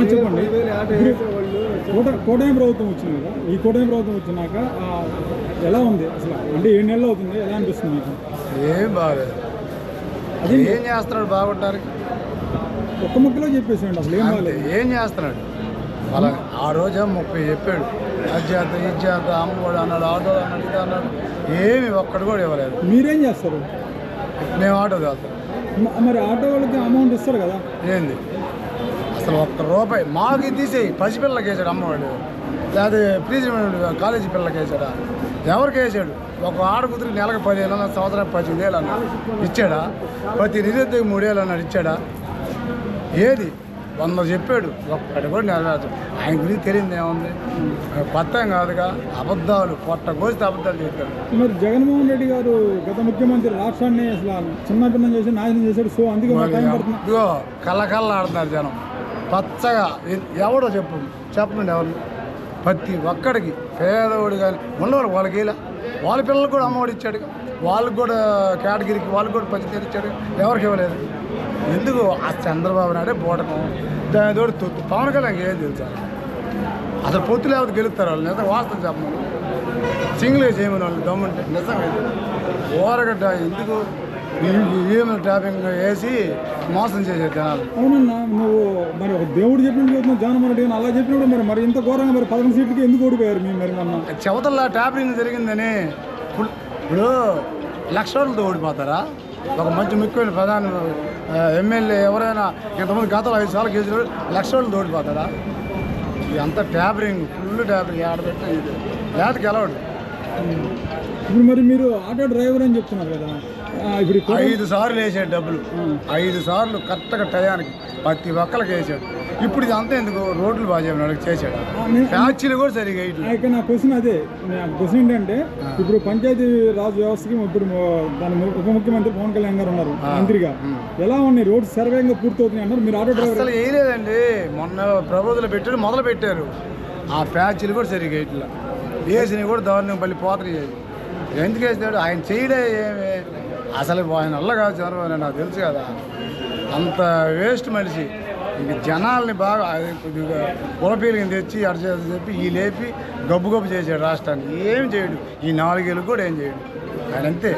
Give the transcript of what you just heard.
చెప్పండి. కోటయం ప్రభుత్వం వచ్చింది కదా ఈ కోటయం ప్రభుత్వం వచ్చినాక ఎలా ఉంది అసలు? అంటే ఏడు నెలలు అవుతుంది ఎలా అనిపిస్తుంది మీకు? ఏం బాగలేదు అది ఏం చేస్తున్నాడు బాగుంటానికి? ఒక్క ముక్కలో చెప్పేసేయండి అసలు ఏం బాగాలేదు ఏం చేస్తున్నాడు? అలా ఆ రోజే ముప్పై చెప్పాడు. అది చేత ఇది చేత అమ్మఒడు అన్నాడు ఆటో అన్నాడు ఇది అన్నాడు. ఏమి ఒక్కడు కూడా ఇవ్వలేదు. మీరేం చేస్తారు? మేము ఆటో మ- మరి ఆటో వాళ్ళకి అమౌంట్ ఇస్తారు కదా? ఏంది? అసలు ఒక్క రూపాయి మాకు తీసేయి. పసిపిల్లకి వేసాడు అమ్మవాడు. లేదా ప్లీజ్ కాలేజీ పిల్లకి వేసాడా? ఎవరికి వేసాడు? ఒక ఆడకూతురికి నెలకు పదిహేను వందలు సంవత్సరం పద్దెనిమిది వేలు అన్నాడు. ఇచ్చాడా? ప్రతి నిరుద్యోగి మూడేళ్ళు అన్నాడు ఇచ్చాడా? ఏది? వంద చెప్పాడు. ఒక్కటి కూడా నెరవేర్చు ఆయన గురించి తెలియదు ఏముంది? కొత్త ఏం కాదుగా? అబద్ధాలు పొట్ట కోస్తే అబద్ధాలు చెప్పాడు మరి జగన్మోహన్ రెడ్డి గారు గత ముఖ్యమంత్రి రాష్ట్రాన్ని అసలు చిన్న భిన్నం చేసి నాశనం చేశాడు. సో అందుకే కళ్ళ కళ్ళ ఆడుతున్నారు జనం. పచ్చగా. ఎవడో చెప్పు. చెప్పండి ఎవరు? ప్రతి ఒక్కడికి పేదవాడు కానీ ఉన్నవారు వాళ్ళకి ఇలా. వాళ్ళ పిల్లలకు కూడా అమ్మఒడి ఇచ్చాడు. వాళ్ళకి కూడా కేటగిరీకి వాళ్ళకి కూడా పచ్చి ఇచ్చాడు. ఎవరికి ఇవ్వలేదు. ఎందుకు? ఆ చంద్రబాబు నాయుడే బోటకం దాని తోడు తొత్తు పవన్ కళ్యాణ్ ఏం తెలుసా? అసలు పొత్తు లేకపోతే గెలుస్తారు వాళ్ళు. నిజంగా వాస్తవం చెప్పమని. సింగిల్గా చేయమని వాళ్ళు దమ్ముంటే. నిజంగా ఇది. ఓరగడ్డ ఎందుకు? ఈమె ట్యాపింగ్ వేసి మోసం చేసే జనాలు. అవునన్నా నువ్వు మరి ఒక దేవుడు చెప్పినట్టు చెప్తున్నావు జగన్మోహన్ రెడ్డి అలా చెప్పినప్పుడు మరి? మరి ఇంత ఘోరంగా మరి పదకొండు సీట్లకి ఎందుకు ఓడిపోయారు మీరు మరి మొన్న చెవతల ట్యాపింగ్ జరిగిందని ఇప్పుడు లక్ష రోజులతో ఓడిపోతారా? ఒక మంచి ముఖ్యమైన ప్రధాన ఎమ్మెల్యే ఎవరైనా ఇంతమంది గతంలో ఐదు సార్లు గెలిచిన లక్ష రోజులతో ఓడిపోతారా? ఇదంతా ట్యాపరింగ్ ఫుల్ ట్యాపరింగ్ ఆడబెట్టి ఇది? లేతకి గెలవడు ఇప్పుడు మరి మీరు ఆటో డ్రైవర్ అని చెప్తున్నారు కదా. ఇప్పుడు ఐదు సార్లు వేసాడు డబ్బులు. ఐదు సార్లు కరెక్ట్గా టయానికి ప్రతి ఒక్కరికి వేసాడు. ఇప్పుడు ఇది అంతా ఎందుకు రోడ్లు బాగా చేయమని చేశాడు? ప్యాచీలు కూడా సరిగా ఇక నా క్వశ్చన్ అదే. నా క్వశ్చన్ ఏంటంటే ఇప్పుడు పంచాయతీ రాజ్ వ్యవస్థకి ఇప్పుడు దాని ఉప ముఖ్యమంత్రి పవన్ కళ్యాణ్ గారు ఉన్నారు మంత్రిగా. ఎలా ఉన్నాయి రోడ్డు సర్వేగా పూర్తవుతున్నాయి అన్నారు. మీరు ఆటో డ్రైవర్ అసలు వేయలేదండి. మొన్న ప్రభుత్వం పెట్టారు మొదలు పెట్టారు. ఆ ప్యాచీలు కూడా సరిగా వేయట్లా వేసినవి కూడా దారుణం పల్లి పోతలు ఎందుకు వేసినాడు? ఆయన చేయడే ఏమి అసలు ఆయన అల్లగా కాదు చంద్రబాబు నాయుడు, నాకు తెలుసు కదా. అంత వేస్ట్ మనిషి. ఇంక జనాల్ని బాగా అది కొద్దిగా కులపీలకి తెచ్చి అటు చేసి చెప్పి ఈ లేపి గబ్బు గబ్బు చేశాడు రాష్ట్రాన్ని ఏం చేయడు. ఈ నాలుగేళ్ళు కూడా ఏం చేయడు. ఆయన అంతే.